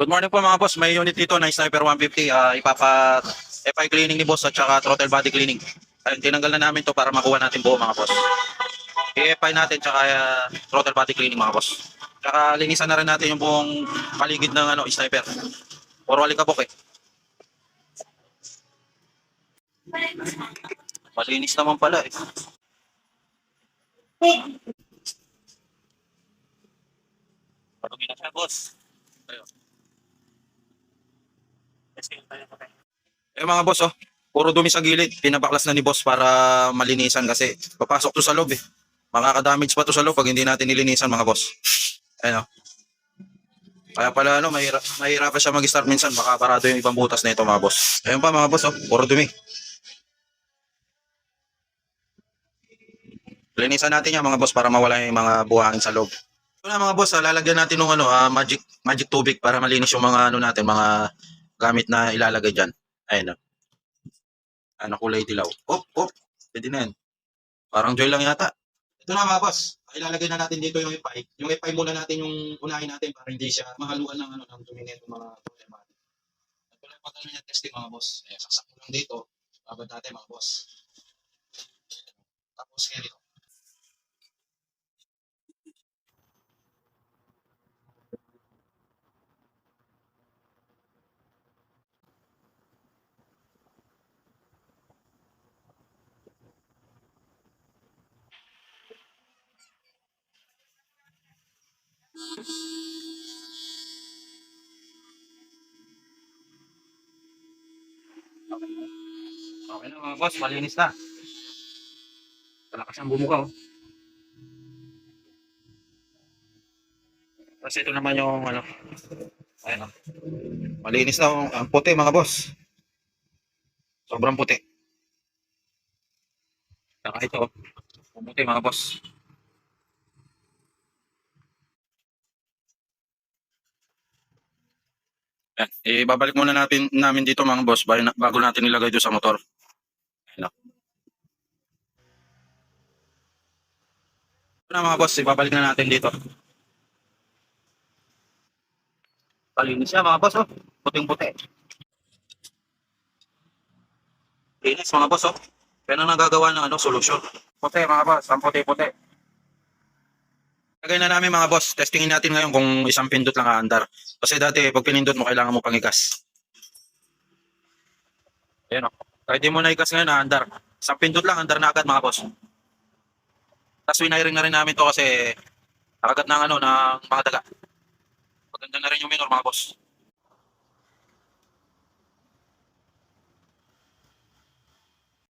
Good morning po mga boss. May unit dito na Sniper 150. ah ipapa FI cleaning ni boss at saka throttle body cleaning. Ayun, tinanggal na namin to para makuha natin buo mga boss. I-FI natin tsaka ah, throttle body cleaning mga boss. Tsaka linisan na rin natin yung buong paligid ng ano, Sniper. Puro alikabok eh. Malinis naman pala eh. Parang na boss. Ayun. Eh mga boss, oh, puro dumi sa gilid. Pinabaklas na ni boss para malinisan kasi papasok to sa loob eh. Makaka-damage pa to sa loob pag hindi natin nilinisan mga boss. Ayun oh. Kaya pala ano, mahirap, mahirapan siya mag-start minsan. Baka parado yung ibang butas na ito mga boss. Ayun pa mga boss, oh, puro dumi. Linisan natin yan mga boss para mawala yung mga buhangin sa loob. Ito na mga boss, ah, lalagyan natin ng ano, ah, magic magic tubig para malinis yung mga ano natin, mga gamit na ilalagay diyan. Ayun. oh. Ano kulay dilaw. Op, op. Pwede na yan. Parang joy lang yata. Ito na mga boss. Ilalagay na natin dito yung ipay. Yung ipay muna natin yung unahin natin para hindi siya mahaluan ng ano ng dumi nito mga problema. Ito lang pagkano niya testing mga boss. Eh, saksak mo lang dito. Babad natin mga boss. Tapos kaya dito. Okay na mga boss, malinis na. Talakas ang bumuka oh. Tapos ito naman yung ano. Ayun oh. Malinis na oh. Ang puti mga boss. Sobrang puti. Saka ito oh. Puti mga boss. Yan. Ibabalik muna natin namin dito mga boss bago, na- bago natin ilagay doon sa motor. Ayun oh. Ito na mga boss, ibabalik na natin dito. Palinis siya mga boss, oh. Puting-puti. Linis mga boss, oh. Kaya na nagagawa ng ano, solusyon. Puti mga boss, ang puti-puti. Lagay na namin mga boss, testingin natin ngayon kung isang pindot lang aandar. Kasi dati, pag pinindot mo, kailangan mo pangigas. Ayan o. Kahit di mo naigas ngayon, aandar. Isang pindot lang, andar na agad mga boss. Tapos winiring na rin namin to kasi nakagat ng ano, ng mga daga. Maganda na rin yung minor mga boss.